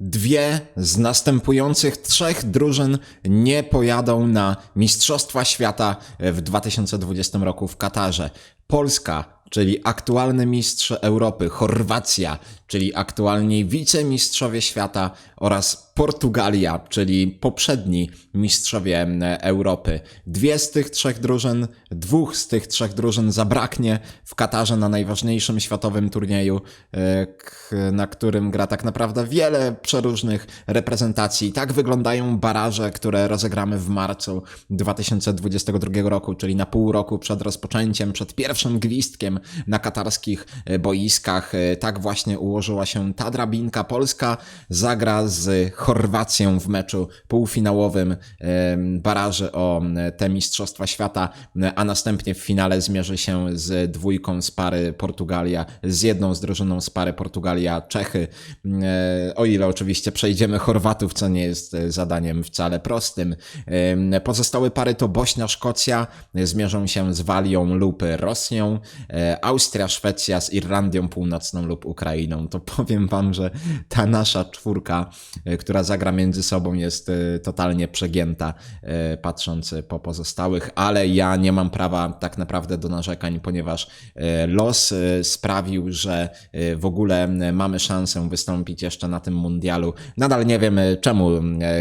Dwie z następujących trzech drużyn nie pojadą na Mistrzostwa Świata w 2020 roku w Katarze. Polska, czyli aktualny mistrz Europy, Chorwacja, czyli aktualni wicemistrzowie świata oraz Portugalia, czyli poprzedni mistrzowie Europy. Dwie z tych trzech drużyn, dwóch z tych trzech drużyn zabraknie w Katarze na najważniejszym światowym turnieju, e, na którym gra tak naprawdę wiele przeróżnych reprezentacji. Tak wyglądają baraże, które rozegramy w marcu 2022 roku, czyli na pół roku przed rozpoczęciem, przed pierwszym gwizdkiem na katarskich e, boiskach. E, Tak właśnie ułożyła się ta drabinka. Polska zagra z Chorwacją w meczu półfinałowym em, baraży o e, te Mistrzostwa Świata, e, a następnie w finale zmierzy się z dwójką z pary Portugalia, z jedną z drużyną z pary Portugalia-Czechy. E, O ile oczywiście przejdziemy Chorwatów, co nie jest e, zadaniem wcale prostym. Pozostałe pary to Bośnia-Szkocja, e, zmierzą się z Walią lub Rosją, e, Austria-Szwecja z Irlandią Północną lub Ukrainą. To powiem wam, że ta nasza czwórka, e, która zagra między sobą jest e, totalnie przegięta, e, patrząc po pozostałych, ale ja nie mam prawa tak naprawdę do narzekań, ponieważ los sprawił, że w ogóle mamy szansę wystąpić jeszcze na tym mundialu. Nadal nie wiem, e, czemu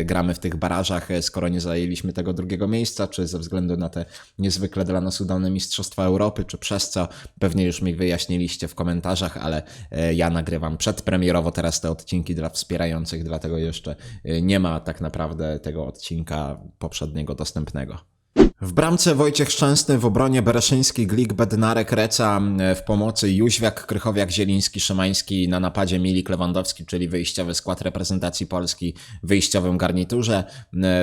gramy w tych barażach, skoro nie zajęliśmy tego drugiego miejsca, czy ze względu na te niezwykle dla nas udane Mistrzostwa Europy, czy przez co, pewnie już mi wyjaśniliście w komentarzach, ale e, ja nagrywam przedpremierowo teraz te odcinki dla wspierających, dlatego jeszcze e, nie ma tak naprawdę tego odcinka poprzedniego dostępnego. W bramce Wojciech Szczęsny, w obronie Bereszyński, Glik, Bednarek, Reca, w pomocy Jóźwiak, Krychowiak, Zieliński, Szymański, na napadzie Milik, Lewandowski, czyli wyjściowy skład reprezentacji Polski w wyjściowym garniturze.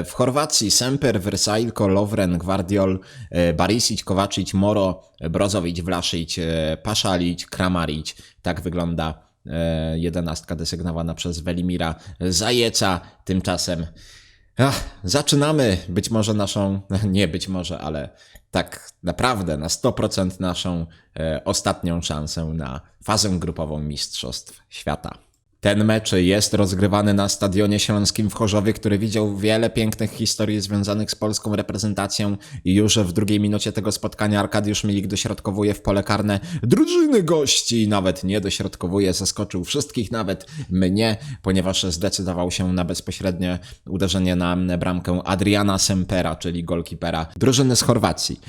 W Chorwacji Semper, Versailko, Lovren, Gwardiol, e, Barisic, Kowacic, Moro, Brozowicz, Wlaszyć, e, Paszalić, Kramarić. Tak wygląda e, jedenastka desygnowana przez Welimira Zajeca. Tymczasem Ach, zaczynamy być może naszą, nie być może, ale tak naprawdę na 100% naszą e, ostatnią szansę na fazę grupową Mistrzostw Świata. Ten mecz jest rozgrywany na Stadionie Śląskim w Chorzowie, który widział wiele pięknych historii związanych z polską reprezentacją już w drugiej minucie tego spotkania Arkadiusz Milik dośrodkowuje w pole karne drużyny gości, nawet nie dośrodkowuje, zaskoczył wszystkich, nawet mnie, ponieważ zdecydował się na bezpośrednie uderzenie na bramkę Adriana Sempera, czyli golkipera drużyny z Chorwacji.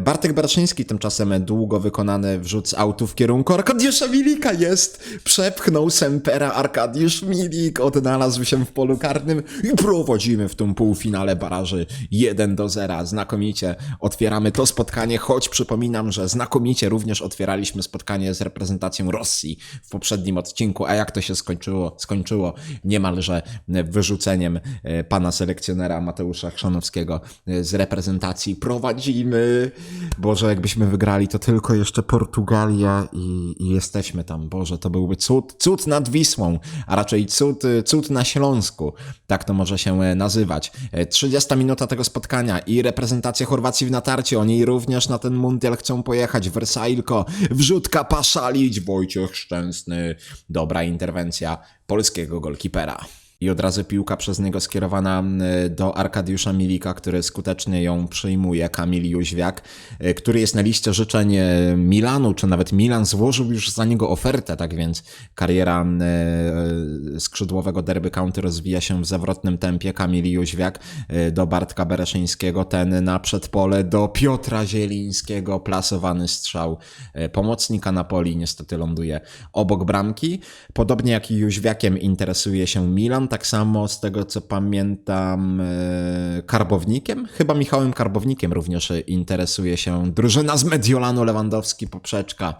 Bartek Barczyński tymczasem długo wykonany wrzut autu w kierunku Arkadiusza Milika jest, przepchnął Sempera Arkadiusz Milik, odnalazł się w polu karnym i prowadzimy w tym półfinale baraży 1 do 0. Znakomicie otwieramy to spotkanie, choć przypominam, że znakomicie również otwieraliśmy spotkanie z reprezentacją Rosji w poprzednim odcinku, a jak to się skończyło? Skończyło niemalże wyrzuceniem e, pana selekcjonera Mateusza Chrzanowskiego e, z reprezentacji. Prowadzimy! Boże, jakbyśmy wygrali, to tylko jeszcze Portugalia i, i jesteśmy tam. Boże, to byłby cud, cud nad Wisłą, a raczej cud, cud na Śląsku. Tak to może się e, nazywać. E, 30 minuta tego spotkania i reprezentacja Chorwacji w natarciu. Oni również na ten mundial chcą pojechać. Wersailko, wrzutka Paszalić, Wojciech Szczęsny. Dobra interwencja polskiego golkipera. I od razu piłka przez niego skierowana do Arkadiusza Milika, który skutecznie ją przyjmuje. Kamil Jóźwiak, y, który jest na liście życzeń y, Milanu, czy nawet Milan złożył już za niego ofertę, tak więc kariera y, skrzydłowego derby county rozwija się w zawrotnym tempie. Kamil Jóźwiak do Bartka Bereszyńskiego, ten na przedpole do Piotra Zielińskiego, plasowany strzał pomocnika Napoli, niestety ląduje obok bramki. Podobnie jak i Jóźwiakiem interesuje się Milan, tak samo z tego co pamiętam e, Karbownikiem, chyba Michałem Karbownikiem również interesuje się drużyna z Mediolanu Lewandowski, poprzeczka.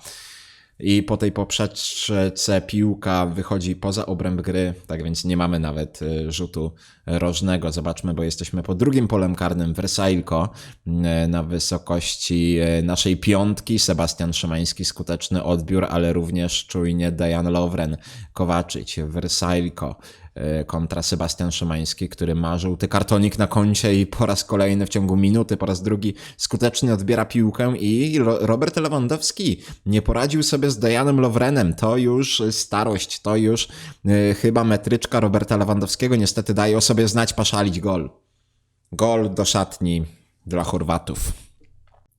I po tej poprzeczce piłka wychodzi poza obręb gry, tak więc nie mamy nawet e, rzutu rożnego. Zobaczmy, bo jesteśmy pod drugim polem karnym Wersailko e, na wysokości naszej piątki. Sebastian Szymański skuteczny odbiór, ale również czujnie Dejan Lovren, Kowaczyć, Wersailko. E, kontra Sebastian Szymański, który ma żółty kartonik na koncie i po raz kolejny w ciągu minuty, po raz drugi skutecznie odbiera piłkę i Ro- Robert Lewandowski nie poradził sobie z Dejanem Lovrenem. To już starość, to już e, chyba metryczka Roberta Lewandowskiego niestety daje o sobie znać paszalić gol. Gol do szatni dla Chorwatów.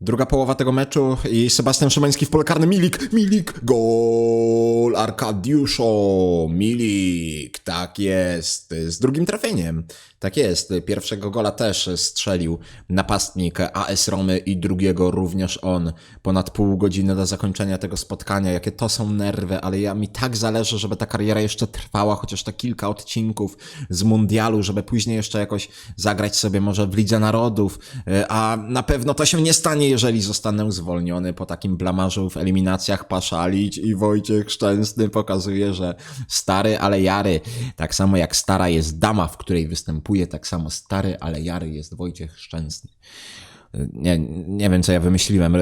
Druga połowa tego meczu i Sebastian Szymański w pole karne. Milik, Milik, gol Arkadiuszo, Milik, tak jest, z drugim trafieniem. Tak jest, pierwszego gola też strzelił napastnik AS Romy i drugiego również on. Ponad pół godziny do zakończenia tego spotkania, jakie to są nerwy, ale ja mi tak zależy, żeby ta kariera jeszcze trwała, chociaż te kilka odcinków z mundialu, żeby później jeszcze jakoś zagrać sobie może w Lidze Narodów, E, a na pewno to się nie stanie, jeżeli zostanę zwolniony po takim blamarzu w eliminacjach Paszalić i Wojciech Szczęsny pokazuje, że stary, ale jary. Tak samo jak stara jest dama, w której występuje, tak samo stary, ale jary jest Wojciech Szczęsny. Nie, nie wiem, co ja wymyśliłem. E,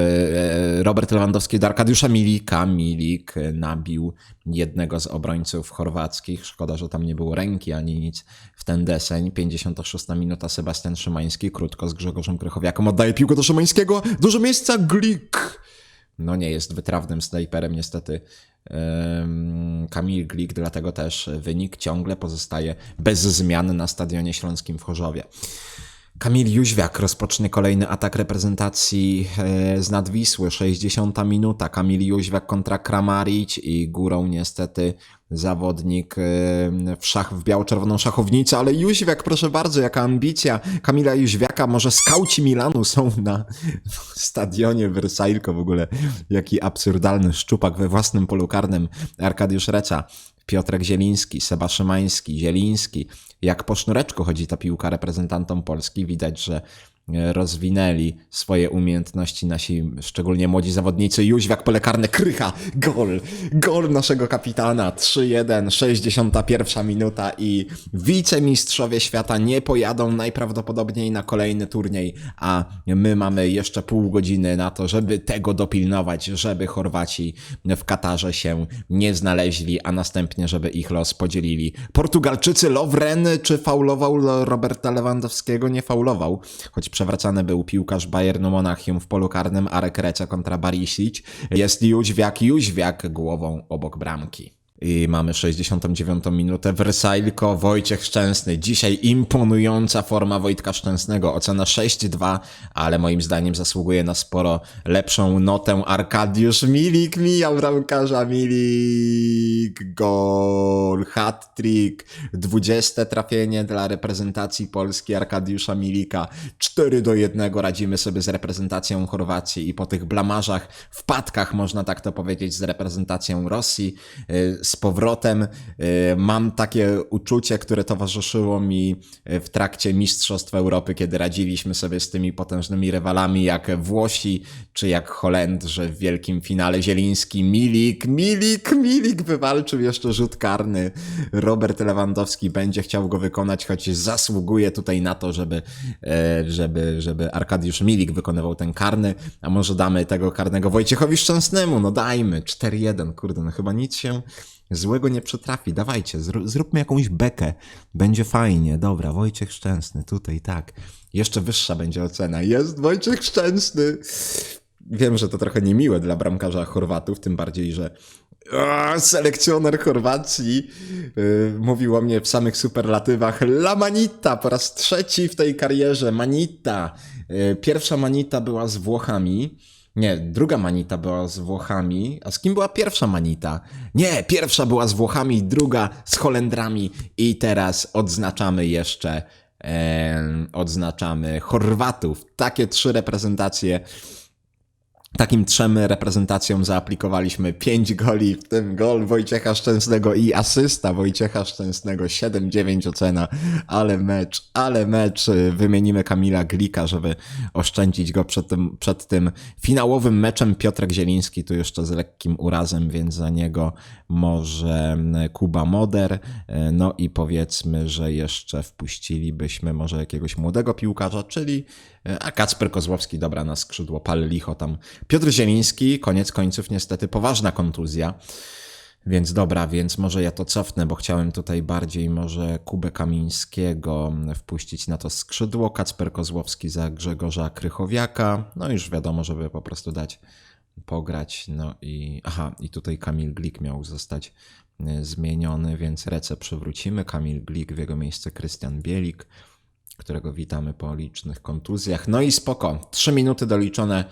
Robert Lewandowski do Arkadiusza Milika. Milik nabił jednego z obrońców chorwackich. Szkoda, że tam nie było ręki ani nic w ten deseń. 56 minuta Sebastian Szymański. Krótko z Grzegorzem Krychowiakiem. Oddaje piłkę do Szymańskiego. Dużo miejsca. Glik. No nie jest wytrawnym snajperem niestety Kamil Glik, dlatego też wynik ciągle pozostaje bez zmian na Stadionie Śląskim w Chorzowie. Kamil Jóźwiak rozpocznie kolejny atak reprezentacji e, z Nadwisły. 60 minuta. Kamil Jóźwiak kontra Kramarić i górą niestety zawodnik e, w szach, w biało-czerwoną szachownicę, ale Jóźwiak, proszę bardzo, jaka ambicja Kamila Jóźwiaka, może skauci Milanu są na stadionie Wersailko w ogóle, jaki absurdalny szczupak we własnym polu karnym Arkadiusz Reca. Piotrek Zieliński, Seba Szymański, Zieliński. Jak po sznureczku chodzi ta piłka reprezentantom Polski. Widać, że rozwinęli swoje umiejętności nasi, szczególnie młodzi zawodnicy. Jóźwiak pole karne, Krycha, gol, gol naszego kapitana, 3-1, 61 minuta i wicemistrzowie świata nie pojadą najprawdopodobniej na kolejny turniej, a my mamy jeszcze pół godziny na to, żeby tego dopilnować, żeby Chorwaci w Katarze się nie znaleźli, a następnie, żeby ich los podzielili. Portugalczycy Lovren, czy faulował Roberta Lewandowskiego? Nie faulował, choć przewracany był piłkarz Bayernu Monachium w polu karnym Arek Reca kontra Barisic. Jest Jóźwiak, Jóźwiak głową obok bramki. I mamy 69 minutę. Wersailko, Wojciech Szczęsny. Dzisiaj imponująca forma Wojtka Szczęsnego. Ocena 6-2, ale moim zdaniem zasługuje na sporo lepszą notę. Arkadiusz Milik mija bramkarza. Milik, gol, hat-trick. 20 trafienie dla reprezentacji Polski Arkadiusza Milika. 4 do 1 radzimy sobie z reprezentacją Chorwacji i po tych blamarzach, wpadkach można tak to powiedzieć, z reprezentacją Rosji y, z powrotem. y, Mam takie uczucie, które towarzyszyło mi y, w trakcie Mistrzostw Europy, kiedy radziliśmy sobie z tymi potężnymi rywalami jak Włosi czy jak Holendrzy w wielkim finale Zieliński. Milik, Milik, Milik wywalczył jeszcze rzut karny. Robert Lewandowski będzie chciał go wykonać, choć zasługuje tutaj na to, żeby, e, żeby, żeby Arkadiusz Milik wykonywał ten karny, a może damy tego karnego Wojciechowi Szczęsnemu, no dajmy, 4-1, kurde, no chyba nic się złego nie przytrafi, dawajcie, zró- zróbmy jakąś bekę, będzie fajnie, dobra, Wojciech Szczęsny, tutaj tak, jeszcze wyższa będzie ocena, jest Wojciech Szczęsny, wiem, że to trochę niemiłe dla bramkarza Chorwatów, tym bardziej, że a, selekcjoner Chorwacji yy, mówił o mnie w samych superlatywach. La Manita, po raz trzeci w tej karierze, Manita. Yy, pierwsza Manita była z Włochami, nie, druga Manita była z Włochami, a z kim była pierwsza Manita? Nie, pierwsza była z Włochami, druga z Holendrami i teraz odznaczamy jeszcze, em, odznaczamy Chorwatów. Takie trzy reprezentacje Takim trzem reprezentacjom zaaplikowaliśmy 5 goli, w tym gol Wojciecha Szczęsnego i asysta Wojciecha Szczęsnego, 7-9 ocena, ale mecz, ale mecz. Wymienimy Kamila Glika, żeby oszczędzić go przed tym, przed tym finałowym meczem. Piotrek Zieliński tu jeszcze z lekkim urazem, więc za niego może Kuba Moder. No i powiedzmy, że jeszcze wpuścilibyśmy może jakiegoś młodego piłkarza, czyli a Kacper Kozłowski, dobra, na skrzydło, pal licho tam. Piotr Zieliński, koniec końców niestety poważna kontuzja. Więc dobra, więc może ja to cofnę, bo chciałem tutaj bardziej może Kubę Kamińskiego wpuścić na to skrzydło, Kacper Kozłowski za Grzegorza Krychowiaka, no już wiadomo, żeby po prostu dać pograć, no i aha, i tutaj Kamil Glik miał zostać y, zmieniony, więc Rece przywrócimy, Kamil Glik w jego miejsce Krystian Bielik, którego witamy po licznych kontuzjach, no i spoko, trzy minuty doliczone,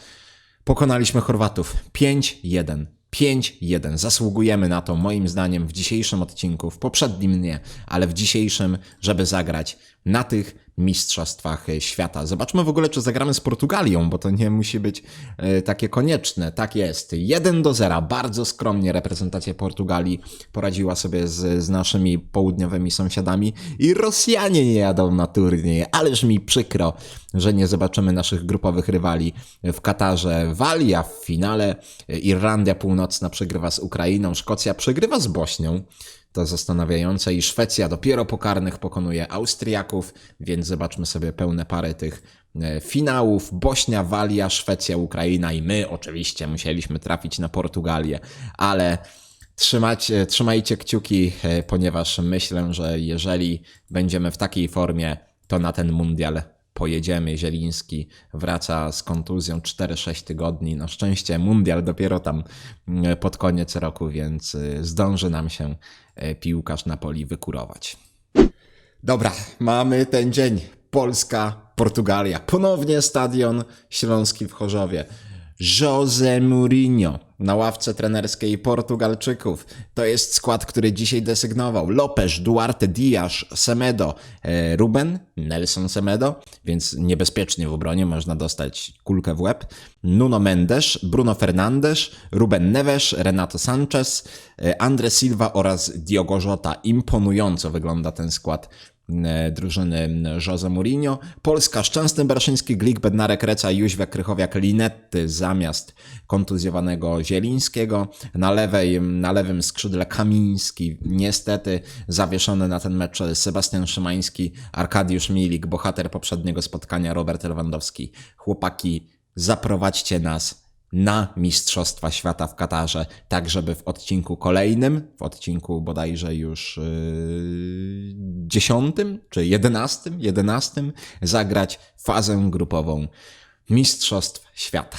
pokonaliśmy Chorwatów, 5-1. 5-1. Zasługujemy na to, moim zdaniem, w dzisiejszym odcinku, w poprzednim nie, ale w dzisiejszym, żeby zagrać na tych mistrzostwach e, świata. Zobaczmy w ogóle, czy zagramy z Portugalią, bo to nie musi być e, takie konieczne. Tak jest. 1 do 0. Bardzo skromnie reprezentacja Portugalii poradziła sobie z, z naszymi południowymi sąsiadami i Rosjanie nie jadą na turniej. Ależ mi przykro, że nie zobaczymy naszych grupowych rywali w Katarze. Walia w finale. Irlandia Północna przegrywa z Ukrainą. Szkocja przegrywa z Bośnią. To zastanawiające i Szwecja dopiero po karnych pokonuje Austriaków, więc zobaczmy sobie pełne pary tych e, finałów. Bośnia, Walia, Szwecja, Ukraina i my oczywiście musieliśmy trafić na Portugalię, ale e, trzymajcie kciuki, e, ponieważ myślę, że jeżeli będziemy w takiej formie, to na ten mundial pojedziemy. Zieliński wraca z kontuzją 4-6 tygodni. Na szczęście mundial dopiero tam mm, pod koniec roku, więc zdąży nam się piłkarz na poli wykurować. Dobra, mamy ten dzień. Polska, Portugalia. Ponownie stadion Śląski w Chorzowie. Jose Mourinho na ławce trenerskiej Portugalczyków. To jest skład, który dzisiaj desygnował. Lopez, Duarte, Diaz, Semedo, e, Ruben, Nelson Semedo, więc niebezpiecznie w obronie można dostać kulkę w łeb. Nuno Mendes, Bruno Fernandes, Ruben Neves, Renato Sanchez, e, Andre Silva oraz Diogo Jota. Imponująco wygląda ten skład drużyny Jose Mourinho. Polska, Szczęsny Berszyński, Glik, Bednarek, Reca, Jóźwiak, Krychowiak, Linetty zamiast kontuzjowanego Zielińskiego. Na, lewej, na lewym skrzydle Kamiński, niestety zawieszony na ten mecz Sebastian Szymański, Arkadiusz Milik, bohater poprzedniego spotkania Robert Lewandowski. Chłopaki, zaprowadźcie nas na Mistrzostwa Świata w Katarze, tak żeby w odcinku kolejnym, w odcinku bodajże już yy, dziesiątym czy jedenastym, jedenastym, zagrać fazę grupową Mistrzostw Świata.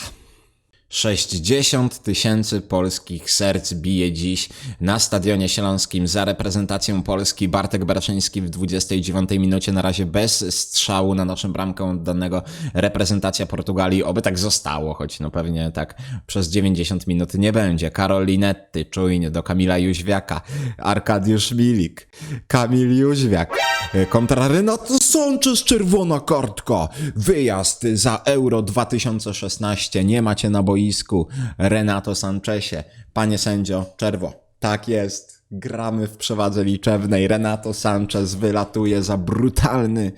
60 tysięcy polskich serc bije dziś na Stadionie Śląskim za reprezentacją Polski. Bartek Baraszyński w 29 minucie na razie bez strzału na naszą bramkę oddanego reprezentacja Portugalii. Oby tak zostało, choć no pewnie tak przez 90 minut nie będzie. Karolinetti czujnie do Kamila Jóźwiaka. Arkadiusz Milik. Kamil Jóźwiak. Kontra Renato Sanchez, czerwona kartka. Wyjazd za Euro 2016. Nie macie na boisku. Renato Sanchezie. Panie sędzio, czerwo. Tak jest. Gramy w przewadze liczebnej. Renato Sanchez wylatuje za brutalny,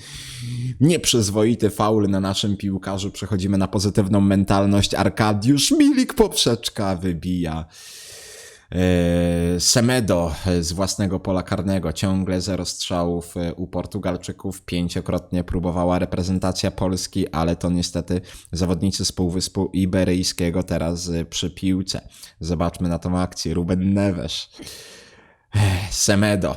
nieprzyzwoity faul na naszym piłkarzu. Przechodzimy na pozytywną mentalność. Arkadiusz Milik poprzeczka wybija. E, Semedo z własnego pola karnego, ciągle zero strzałów e, u Portugalczyków, pięciokrotnie próbowała reprezentacja Polski, ale to niestety zawodnicy z Półwyspu Iberyjskiego teraz e, przy piłce. Zobaczmy na tą akcję. Ruben Neves, Semedo,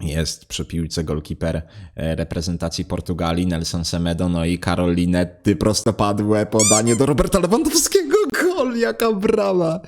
jest przy piłce golkiper reprezentacji Portugalii, Nelson Semedo, no i Karolinetti, prostopadłe podanie do Roberta Lewandowskiego, gol, jaka brama,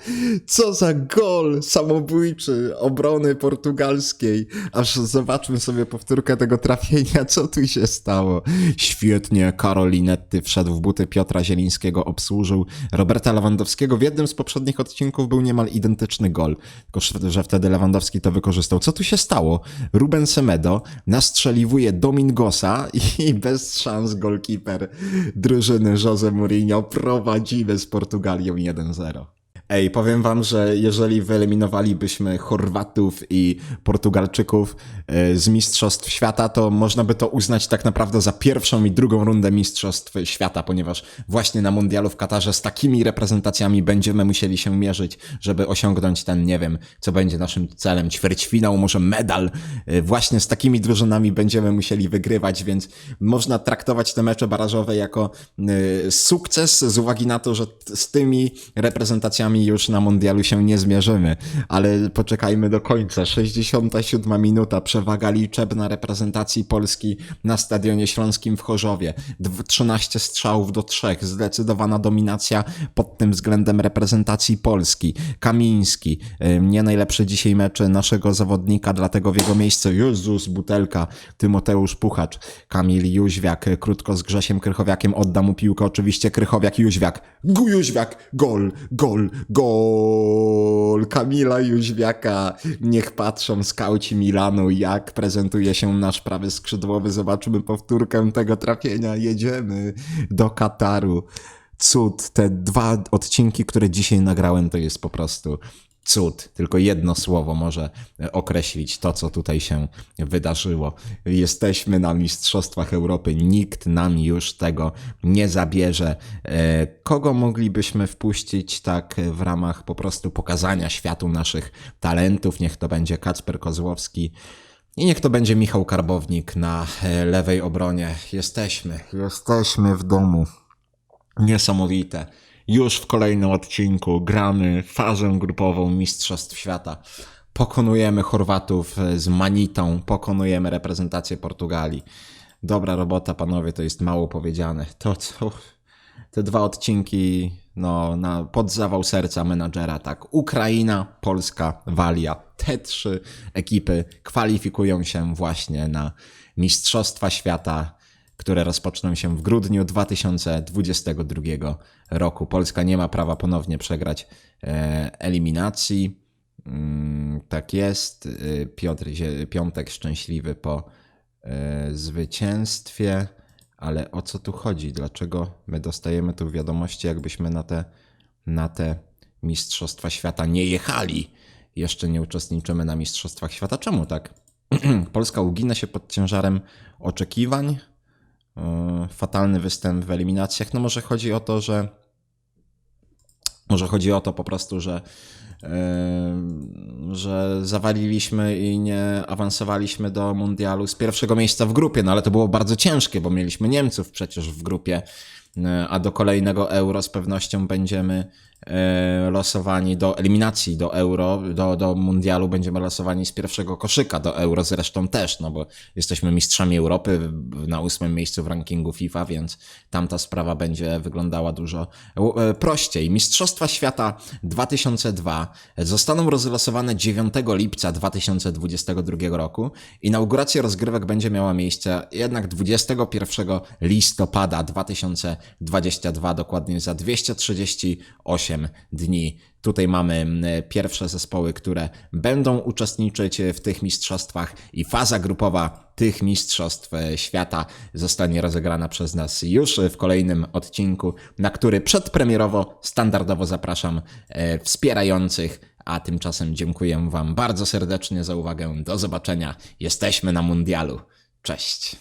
co za gol samobójczy obrony portugalskiej, aż zobaczmy sobie powtórkę tego trafienia, co tu się stało. Świetnie, Karolinetti wszedł w buty Piotra Zielińskiego, obsłużył Roberta Lewandowskiego, w jednym z poprzednich odcinków był niemal identyczny gol, tylko że wtedy Lewandowski to wykorzystał. Co tu się stało? Ruben Semedo nastrzeliwuje Domingosa i bez szans golkiper drużyny Jose Mourinho prowadzimy z Portugalią 1-0. Ej, powiem wam, że jeżeli wyeliminowalibyśmy Chorwatów i Portugalczyków e, z Mistrzostw Świata, to można by to uznać tak naprawdę za pierwszą i drugą rundę Mistrzostw Świata, ponieważ właśnie na Mundialu w Katarze z takimi reprezentacjami będziemy musieli się mierzyć, żeby osiągnąć ten, nie wiem, co będzie naszym celem, ćwierćfinał, może medal. E, Właśnie z takimi drużynami będziemy musieli wygrywać, więc można traktować te mecze barażowe jako e, sukces z uwagi na to, że z tymi reprezentacjami Polakami już na mundialu się nie zmierzymy, ale poczekajmy do końca. 67 minuta, przewaga liczebna reprezentacji Polski na Stadionie Śląskim w Chorzowie. Dw- 13 strzałów do 3, zdecydowana dominacja pod tym względem reprezentacji Polski. Kamiński, nie najlepszy dzisiaj mecz naszego zawodnika, dlatego w jego miejsce Jezus, butelka, Tymoteusz Puchacz, Kamil Jóźwiak, krótko z Grzesiem Krychowiakiem, odda mu piłkę, oczywiście Krychowiak, Jóźwiak, Jóźwiak, gol, gol, gol, Kamila Jóźwiaka, niech patrzą skauci Milanu, jak prezentuje się nasz prawy skrzydłowy, zobaczymy powtórkę tego trafienia, jedziemy do Kataru. Cud, te dwa odcinki, które dzisiaj nagrałem, to jest po prostu cud. Tylko jedno słowo może określić to, co tutaj się wydarzyło. Jesteśmy na Mistrzostwach Europy, nikt nam już tego nie zabierze. E, Kogo moglibyśmy wpuścić tak w ramach po prostu pokazania światu naszych talentów? Niech to będzie Kacper Kozłowski. I niech to będzie Michał Karbownik na e, lewej obronie. Jesteśmy, jesteśmy w domu. Niesamowite. Już w kolejnym odcinku gramy fazę grupową Mistrzostw Świata. Pokonujemy Chorwatów z Manitą, pokonujemy reprezentację Portugalii. Dobra robota, panowie, to jest mało powiedziane. To co? Te dwa odcinki, no, na, pod zawał serca menadżera, tak. Ukraina, Polska, Walia. Te trzy ekipy kwalifikują się właśnie na Mistrzostwa Świata które rozpoczną się w grudniu 2022 roku. Polska nie ma prawa ponownie przegrać e, eliminacji. Mm, tak jest. E, Piotr Piątek szczęśliwy po e, zwycięstwie. Ale o co tu chodzi? Dlaczego my dostajemy tu wiadomości, jakbyśmy na te, na te Mistrzostwa Świata nie jechali? Jeszcze nie uczestniczymy na Mistrzostwach Świata. Czemu tak? Polska ugina się pod ciężarem oczekiwań, fatalny występ w eliminacjach. No może chodzi o to, że może chodzi o to po prostu, że yy, że zawaliliśmy i nie awansowaliśmy do mundialu z pierwszego miejsca w grupie, no ale to było bardzo ciężkie, bo mieliśmy Niemców przecież w grupie, yy, a do kolejnego euro z pewnością będziemy losowani do eliminacji do euro, do, do mundialu będziemy losowani z pierwszego koszyka do euro zresztą też, no bo jesteśmy mistrzami Europy na ósmym miejscu w rankingu FIFA, więc tamta sprawa będzie wyglądała dużo e, prościej. Mistrzostwa Świata 2002 zostaną rozlosowane 9 lipca 2022 roku. Inauguracja rozgrywek będzie miała miejsce jednak 21 listopada 2022, dokładnie za 238 dni. Tutaj mamy mm, pierwsze zespoły, które będą uczestniczyć w tych mistrzostwach i faza grupowa tych mistrzostw e, świata zostanie rozegrana przez nas już w kolejnym odcinku, na który przedpremierowo standardowo zapraszam e, wspierających. A tymczasem dziękuję Wam bardzo serdecznie za uwagę. Do zobaczenia. Jesteśmy na mundialu. Cześć.